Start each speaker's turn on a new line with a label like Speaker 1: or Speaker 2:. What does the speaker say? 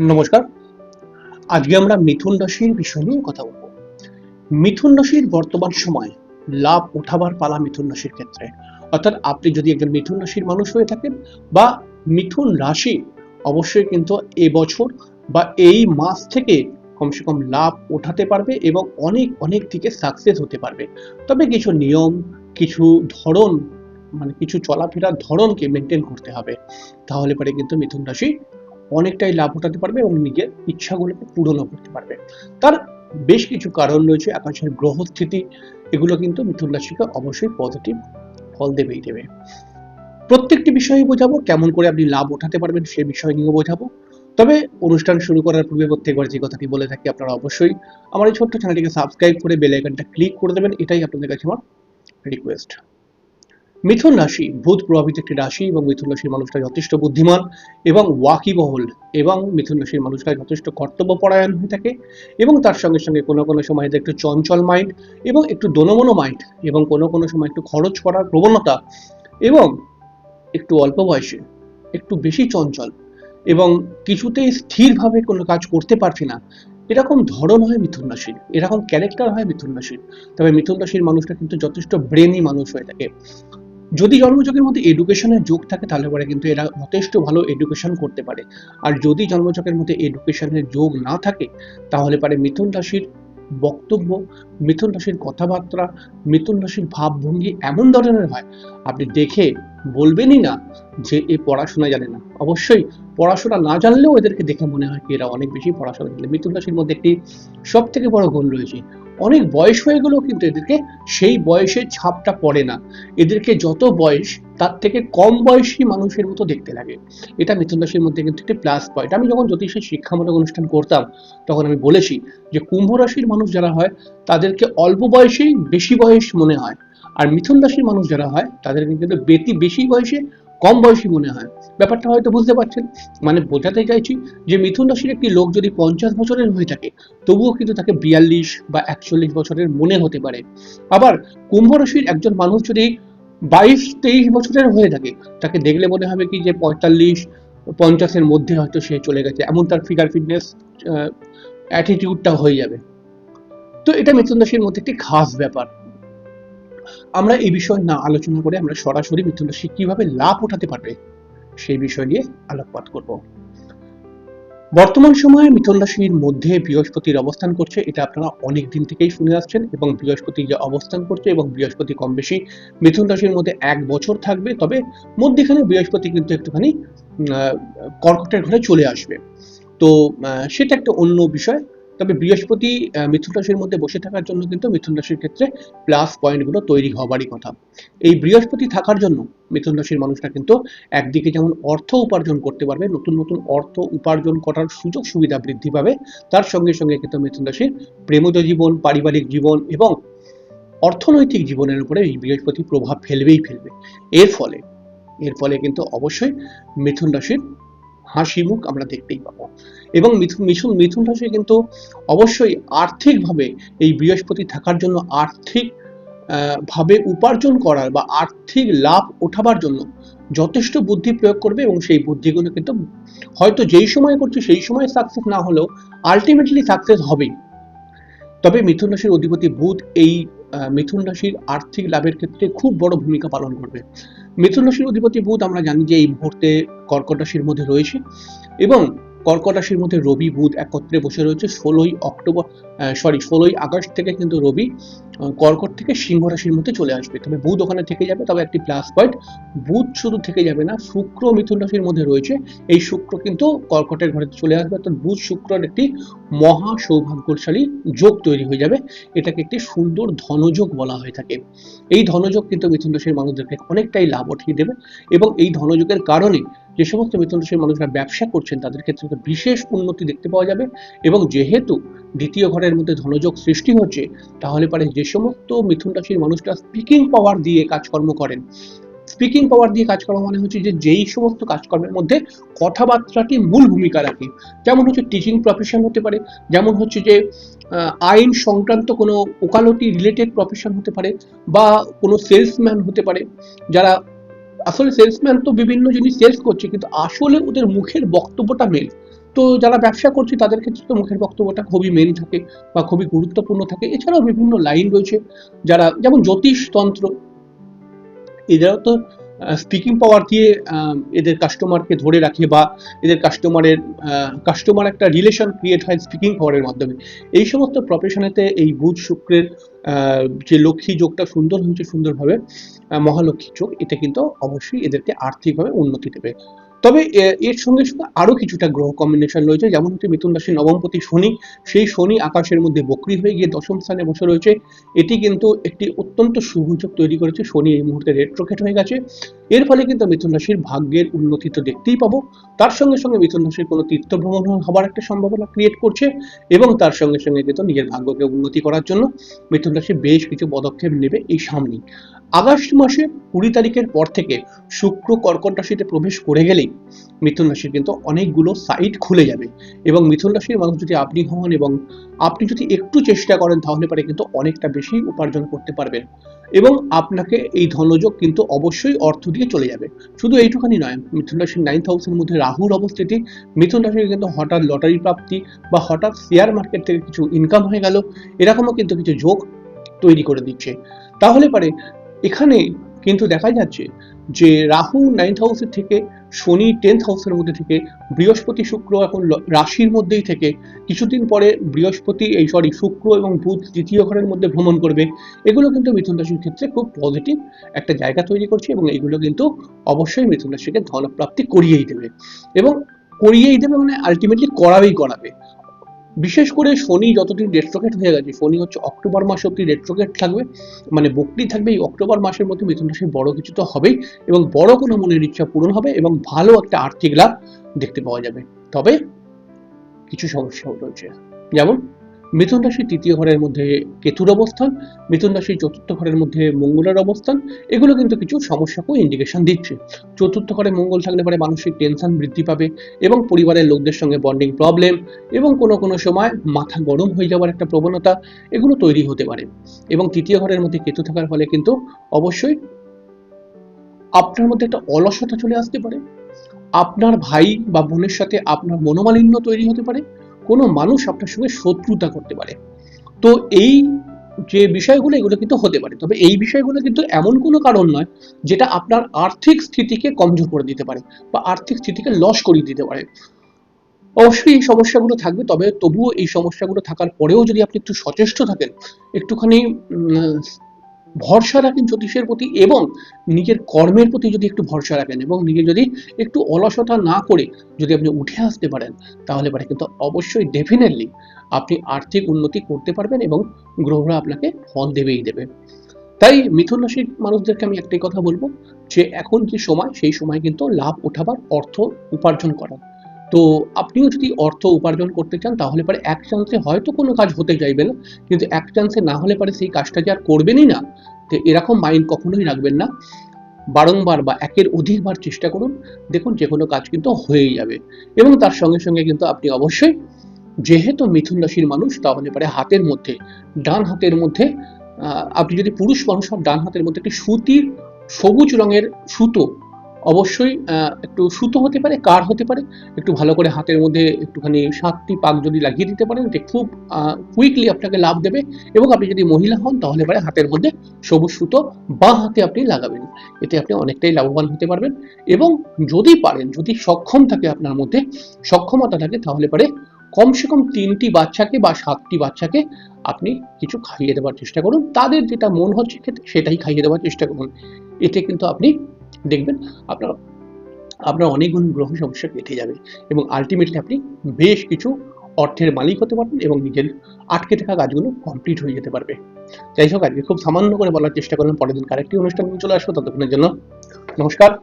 Speaker 1: নমস্কার। আজকে আমরা মিথুন রাশির বিষয় নিয়ে কথা বলব। মিথুন রাশির বর্তমান সময় লাভ ওঠাবার পালা মিথুন রাশির ক্ষেত্রে। অর্থাৎ আপনি যদি একজন মিথুন রাশির মানুষ হয়ে থাকেন বা মিথুন রাশি, অবশ্যই কিন্তু এবছর বা এই মাস থেকে কমসে কম লাভ ওঠাতে পারবে এবং অনেক অনেক দিকে সাকসেস হতে পারবে। তবে কিছু নিয়ম, কিছু ধরন মানে কিছু চলাফেরার ধরনকে মেনটেন করতে হবে। তাহলে পরে কিন্তু মিথুন রাশি অনেকটাই লাভ উঠাতে পারবে এবং নিজের ইচ্ছাগুলোকে পূরণও করতে পারবে। তার বেশ কিছু কারণ রয়েছে, আকাশের গ্রহস্থিতি, এগুলো কিন্তু মিথুন রাশিকে অবশ্যই পজিটিভ ফল দেবেই দেবে। প্রত্যেকটি বিষয়ে বোঝাবো, কেমন করে আপনি লাভ উঠাতে পারবেন সে বিষয় নিয়েও বোঝাবো। তবে অনুষ্ঠান শুরু করার পূর্বে প্রত্যেকবার যে কথাটি বলে থাকি আপনারা অবশ্যই আমার এই ছোট্ট চ্যানেলটিকে সাবস্ক্রাইব করে বেল আইকনটা ক্লিক করে দেবেন, এটাই আপনাদের কাছে আমার রিকোয়েস্ট মিথুন রাশি ভূত প্রভাবিত একটি রাশি এবং মিথুন রাশির মানুষটা যথেষ্ট বুদ্ধিমান এবং ওয়াকিবহল এবং মিথুন রাশির মানুষটা যথেষ্ট কর্তব্যপরায়ণ হয়ে থাকে এবং তার সঙ্গে সঙ্গে কোনো কোনো সময় একটু চঞ্চল মাইন্ড এবং একটু দনমনো মাইন্ড এবং কোনো কোনো সময় একটু খরচ করার প্রবণতা এবং একটু অল্প বয়সে একটু বেশি চঞ্চল এবং কিছুতেই স্থিরভাবে কোনো কাজ করতে পারছি না। এরকম ধরন হয় মিথুন রাশির, এরকম ক্যারেক্টার হয় মিথুন রাশির। তবে মিথুন রাশির মানুষটা কিন্তু যথেষ্ট ব্রেনি মানুষ হয়ে থাকে। যদি জন্মযোগের মধ্যে এডুকেশনের যোগ থাকে, তাহলে পরে কিন্তু এরা যথেষ্ট ভালো এডুকেশন করতে পারে। আর যদি জন্মযোগের মধ্যে এডুকেশনের যোগ না থাকে, তাহলে পারে মিথুন রাশির বক্তব্য, মিথুন রাশির কথাবার্তা, মিথুন রাশির ভাবভঙ্গি এমন ধরনের হয়, আপনি দেখে বলবেনই না যে এ পড়াশোনা জানে না। অবশ্যই পড়াশোনা না জানলেও এদেরকে দেখে মনে হয় কি এরা অনেক বেশি পড়াশোনা জানে। মিথুন রাশির মধ্যে একটি সব থেকে বড় গুণ রয়েছে অনেক বয়স হয়ে গেলেও কিন্তু এদেরকে সেই বয়সের ছাপটা পড়ে না। এদেরকে যত বয়স, তার থেকে কম বয়সী মানুষের মতো দেখতে লাগে। এটা মিথুন রাশির মধ্যে কিন্তু একটি প্লাস পয়েন্ট আমি যখন জ্যোতিষের শিক্ষামূলক অনুষ্ঠান করতাম, তখন আমি বলেছি যে কুম্ভ রাশির মানুষ যারা হয়, তাদেরকে অল্প বয়সেই বেশি বয়স মনে হয়। আর মিথুন রাশির মানুষ যারা হয় তাদেরকে কিন্তু বেশি বয়সে কম বয়সী মনে হয়। ব্যাপারটা হয়তো বুঝতে পারছেন। মানে বোঝাতে চাইছি যে মিথুন রাশির একটি লোক যদি পঞ্চাশ বছরের হয়ে থাকে, তবুও কিন্তু তাকে বিয়াল্লিশ বা একচল্লিশ বছরের মনে হতে পারে। আবার কুম্ভ রাশির একজন মানুষ যদি বাইশ, তেইশ বছরের হয়ে থাকে, তাকে দেখলে মনে হবে কি যে পঁয়তাল্লিশ, পঞ্চাশের মধ্যে হয়তো সে চলে গেছে। এমন তার ফিগার ফিটনেস অ্যাটিটিউডটা হয়ে যাবে। তো এটা মিথুন রাশির মধ্যে একটি খাস ব্যাপার। আমরা এই বিষয় না আলোচনা করে আমরা সরাসরি মিথুন রাশি কীভাবে লাভ উঠাতে পারবে সেই বিষয় নিয়ে আলোকপাত করব। বর্তমান সময়ে মিথুন রাশির মধ্যে বৃহস্পতির অবস্থান করছে, এটা আপনারা অনেক দিন থেকেই শুনে আসছেন এবং বৃহস্পতি যে অবস্থান করছে এবং বৃহস্পতি কম বেশি মিথুন রাশির মধ্যে এক বছর থাকবে, তবে মধ্যেখানে বৃহস্পতি কিন্তু একটুখানি কর্কটের ঘরে চলে আসবে। তো সেটা একটা অন্য বিষয়। তবে বৃহস্পতি মিথুন রাশির মধ্যে বসে থাকার জন্য কিন্তু মিথুন রাশির ক্ষেত্রে প্লাস পয়েন্টগুলো তৈরি হবারই কথা। এই বৃহস্পতি থাকার জন্য মিথুন রাশির মানুষরা কিন্তু একদিকে যেমন অর্থ উপার্জন করতে পারবে, নতুন নতুন অর্থ উপার্জন করার সুযোগ সুবিধা বৃদ্ধি পাবে, তার সঙ্গে সঙ্গে কিন্তু মিথুন রাশির প্রেমজ জীবন, পারিবারিক জীবন এবং অর্থনৈতিক জীবনের উপরে এই বৃহস্পতি প্রভাব ফেলবেই ফেলবে। এর ফলে এর ফলে কিন্তু অবশ্যই মিথুন রাশির হাসি মুখ আমরা দেখতেই পাবো। এবং মিথুন মিথুন মিথুন রাশি কিন্তু অবশ্যই আর্থিকভাবে এই বৃহস্পতি থাকার জন্য আর্থিক ভাবে উপার্জন করার বা আর্থিক লাভ ওঠাবার জন্য যথেষ্ট বুদ্ধি প্রয়োগ করবে এবং সেই বুদ্ধিগুলো কিন্তু হয়তো যেই সময় করছে সেই সময় সাকসেস না হলেও আলটিমেটলি সাকসেস হবেই। তবে মিথুন রাশির অধিপতি বুধ এই মিথুন রাশির আর্থিক লাভের ক্ষেত্রে খুব বড় ভূমিকা পালন করবে। মিথুন রাশির অধিপতি বুধ আমরা জানি যে এই মুহূর্তে কর্কট রাশির মধ্যে রয়েছে এবং কর্কট রাশির মধ্যে রবি বুধ একত্রে বসে রয়েছে, ষোলোই অক্টোবর সরি ষোলোই আগস্ট থেকে কিন্তু রবি কর্কট থেকে সিংহ রাশির মধ্যে চলে আসবে। তবে বুধ ওখানে থেকে যাবে, তবে একটি প্লাস পয়েন্ট বুধ শুধু থেকে যাবে না, শুক্র মিথুন রাশির মধ্যে রয়েছে, এই শুক্র কিন্তু কর্কটের ঘরে চলে আসবে, অর্থাৎ বুধ শুক্রের একটি মহা সৌভাগ্যশালী যোগ তৈরি হয়ে যাবে, এটাকে একটি সুন্দর ধনযোগ বলা হয়ে থাকে। এই ধনযোগ কিন্তু মিথুন রাশির মানুষদেরকে অনেকটাই লাভ উঠিয়ে দেবে এবং এই ধনযোগের কারণে যে সমস্ত মিথুন রাশির মানুষরা ব্যবসা করছেন, তাদের ক্ষেত্রে বিশেষ উন্নতি দেখতে পাওয়া যাবে। এবং যেহেতু দ্বিতীয় ঘরের মধ্যে ধনযোগ সৃষ্টি হচ্ছে, তাহলে পারে যে সমস্ত মিথুন রাশির মানুষরা স্পিকিং পাওয়ার দিয়ে কাজকর্ম করেন। স্পিকিং পাওয়ার দিয়ে কাজ করা মানে হচ্ছে যে যেই সমস্ত কাজকর্মের মধ্যে কথাবার্তাটি মূল ভূমিকা রাখে। যেমন হচ্ছে টিচিং প্রফেশন হতে পারে, যেমন হচ্ছে যে আইন সংক্রান্ত কোনো ওকালতি রিলেটেড প্রফেশন হতে পারে, বা কোনো সেলসম্যান হতে পারে, যারা আসলে সেলসম্যান তো বিভিন্ন জিনিস সেলস করছে, কিন্তু আসলে ওদের মুখের বক্তব্যটা মেল তো যারা ব্যবসা করছে, তাদের ক্ষেত্রে তো মুখের বক্তব্যটা খুবই মেন থাকে বা খুবই গুরুত্বপূর্ণ থাকে। এছাড়াও বিভিন্ন লাইন রয়েছে যারা, যেমন জ্যোতিষতন্ত্র এদেরও তো স্পিকিং পাওয়ার দিয়ে এদের কাস্টমারকে ধরে রাখে বা এদের কাস্টমারের কাস্টমার একটা রিলেশন ক্রিয়েট হয় স্পিকিং পাওয়ারের মাধ্যমে। এই সমস্ত প্রফেশনেতে এই বুধ শুক্রের যে লক্ষ্মী যোগটা সুন্দর হয়েছে সুন্দরভাবে মহালক্ষ্মী যোগ, এটা কিন্তু অবশ্যই এদেরকে আর্থিকভাবে উন্নতি দেবে। তবে এর সঙ্গে সঙ্গে আরও কিছুটা গ্রহ কম্বিনেশন রয়েছে। যেমন হচ্ছে মিথুন রাশি নবমপতি শনি। সেই শনি আকাশের মধ্যে বক্রি হয়ে গিয়ে দশম স্থানে বসে রয়েছে। এটি কিন্তু একটি অত্যন্ত সুযোগ তৈরি করেছে। শনি এই মুহূর্তে রেট্রোকেট হয়ে গেছে। এর ফলে কিন্তু মিথুন রাশির ভাগ্যের উন্নতি তো দেখতেই পাবো। তার সঙ্গে সঙ্গে মিথুন রাশির কোনো তীর্থ ভ্রমণ হওয়ার একটা সম্ভাবনা ক্রিয়েট করছে এবং তার সঙ্গে সঙ্গে কিন্তু নিজের ভাগ্যকে উন্নতি করার জন্য মিথুন রাশি বেশ কিছু পদক্ষেপ নেবে এই সামনেই। আগস্ট মাসের কুড়ি তারিখের পর থেকে শুক্র কর্কট রাশিতে প্রবেশ করে গেলেই মিথুন রাশির কিন্তু অনেকগুলো সাইট খুলে যাবে এবং মিথুন রাশির মানুষ যদি আপনি হন এবং আপনি যদি একটু চেষ্টা করেন তাহলে পারে কিন্তু অনেকটা বেশি উপার্জন করতে পারবেন। এবং আপনাকে এই ধনযোগ কিন্তু অবশ্যই অর্থ দিয়ে চলে যাবে। শুধু এইটুখানি নয়, মিথুন রাশির নাইন্থ হাউসের মধ্যে রাহুর অবস্থিতি, মিথুন রাশির কিন্তু হঠাৎ লটারি প্রাপ্তি বা হঠাৎ শেয়ার মার্কেট থেকে কিছু ইনকাম হয়ে গেল, এরকমও কিন্তু কিছু যোগ তৈরি করে দিচ্ছে। তাহলে পারে, এখানে কিন্তু দেখা যাচ্ছে যে রাহু নাইন্থ হাউসের থেকে, শনি টেন্থ হাউসের মধ্যে থেকে, বৃহস্পতি শুক্র এখন রাশির মধ্যেই থেকে। কিছুদিন পরে বৃহস্পতি, এই সরি শুক্র এবং বুধ দ্বিতীয় ঘরের মধ্যে ভ্রমণ করবে। এগুলো কিন্তু মিথুন রাশির ক্ষেত্রে খুব পজিটিভ একটা জায়গা তৈরি করছে এবং এগুলো কিন্তু অবশ্যই মিথুন রাশিকে ধনপ্রাপ্তি করিয়েই দেবে। এবং করিয়েই দেবে মানে আলটিমেটলি করাবেই করাবে। বিশেষ করে শনি যতদিন রেট্রোকেট হয়ে গেছে, শনি হচ্ছে অক্টোবর মাস অব্দি রেট্রোকেট থাকবে। মানে বকরি থাকবে এই অক্টোবর মাসের মধ্যে মিথুন রাশির বড় কিছু তো হবেই এবং বড় কোনো মনের ইচ্ছা পূরণ হবে এবং ভালো একটা আর্থিক লাভ দেখতে পাওয়া যাবে। তবে কিছু সমস্যাও রয়েছে। যেমন মিথুন রাশির তৃতীয় ঘরের মধ্যে কেতুর অবস্থান, মিথুন রাশির চতুর্থ ঘরের মধ্যে মঙ্গলের অবস্থান, এগুলো কিন্তু কিছু সমস্যাকেও ইন্ডিকেশন দিচ্ছে। চতুর্থ ঘরে মঙ্গল থাকলে পরে মানসিক টেনশন বৃদ্ধি পাবে এবং পরিবারের লোকদের সঙ্গে বন্ডিং প্রবলেম এবং কোনো কোনো সময় মাথা গরম হয়ে যাওয়ার একটা প্রবণতা এগুলো তৈরি হতে পারে। এবং তৃতীয় ঘরের মধ্যে কেতু থাকার ফলে কিন্তু অবশ্যই আপনার মধ্যে একটা অলসতা চলে আসতে পারে। আপনার ভাই বা বোনের সাথে আপনার মনোমালিন্য তৈরি হতে পারে। কোনো মানুষ আপনার সঙ্গে শত্রুতা করতে পারে। তো এই যে বিষয়গুলো, এগুলো কিন্তু হতে পারে। তবে এই বিষয়গুলো কিন্তু এমন কোনো কারণ নয়, যেটা আপনার আর্থিক স্থিতিকে কমজোর করে দিতে পারে বা আর্থিক স্থিতিকে লস করিয়ে দিতে পারে। অবশ্যই এই সমস্যাগুলো থাকবে, তবে তবুও এই সমস্যাগুলো থাকার পরেও যদি আপনি একটু সচেষ্ট থাকেন, একটুখানি ভরসা রাখেন জ্যোতিষের প্রতি এবং নিজের কর্মের প্রতি যদি একটু ভরসা রাখেন এবং নিজে যদি একটু অলসতা না করে যদি আপনি উঠে আসতে পারেন, তাহলে পরে কিন্তু অবশ্যই ডেফিনেটলি আপনি আর্থিক উন্নতি করতে পারবেন এবং গ্রহরা আপনাকে ফল দেবেই দেবে। তাই মিথুন রাশির মানুষদেরকে আমি একটাই কথা বলব যে এখন যে সময়, সেই সময় কিন্তু লাভ ওঠাবার অর্থ উপার্জন করার তো আপনিও যদি অর্থ উপার্জন করতে চান, তাহলে পরে এক চান্সে হয়তো কোনো কাজ হতে চাইবে না কিন্তু এক চান্সে না হলে পরে সেই কাজটা যে আর করবেনই না। তো এরকম মাইন্ড কখনোই রাখবেন না। বারংবার বা একের অধিকবার চেষ্টা করুন, দেখুন যে কোনো কাজ কিন্তু হয়েই যাবে। এবং তার সঙ্গে সঙ্গে কিন্তু আপনি অবশ্যই যেহেতু মিথুন রাশির মানুষ, তাহলে পরে হাতের মধ্যে, ডান হাতের মধ্যে আপনি যদি পুরুষ মানুষ হন, ডান হাতের মধ্যে একটি সুতির সবুজ রঙের সুতো অবশ্যই একটু সুতো হতে পারে, কার হতে পারে, একটু ভালো করে হাতের মধ্যে একটুখানি সাতটি পাক যদি লাগিয়ে দিতে পারেন এটা খুব কুইকলি আপনাকে লাভ দেবে। এবং আপনি যদি মহিলা হন, তাহলে পরে হাতের মধ্যে সবুজ সুতো বা হাতে আপনি লাগাবেন। এতে আপনি অনেকটাই লাভবান হতে পারবেন। এবং যদি পারেন, যদি সক্ষম থাকে আপনার মধ্যে, সক্ষমতা থাকে, তাহলে পরে কমসে কম তিনটি বাচ্চাকে বা সাতটি বাচ্চাকে আপনি কিছু খাইয়ে দেওয়ার চেষ্টা করুন। তাদের যেটা মন হচ্ছে সেটাই খাইয়ে দেওয়ার চেষ্টা করুন। এতে কিন্তু আপনি দেখবেন আপনার আপনার অনেকগুলো গ্রহ সমস্যা কেটে যাবে এবং আলটিমেটলি আপনি বেশ কিছু অর্থের মালিক হতে পারবেন এবং নিজের আটকে থাকা কাজগুলো কমপ্লিট হয়ে যেতে পারবে। যাই হোক, আজকে খুব সামান্য করে বলার চেষ্টা করলাম, পরের দিন আরেকটি অনুষ্ঠান চলে আসব, ততক্ষণের জন্য নমস্কার।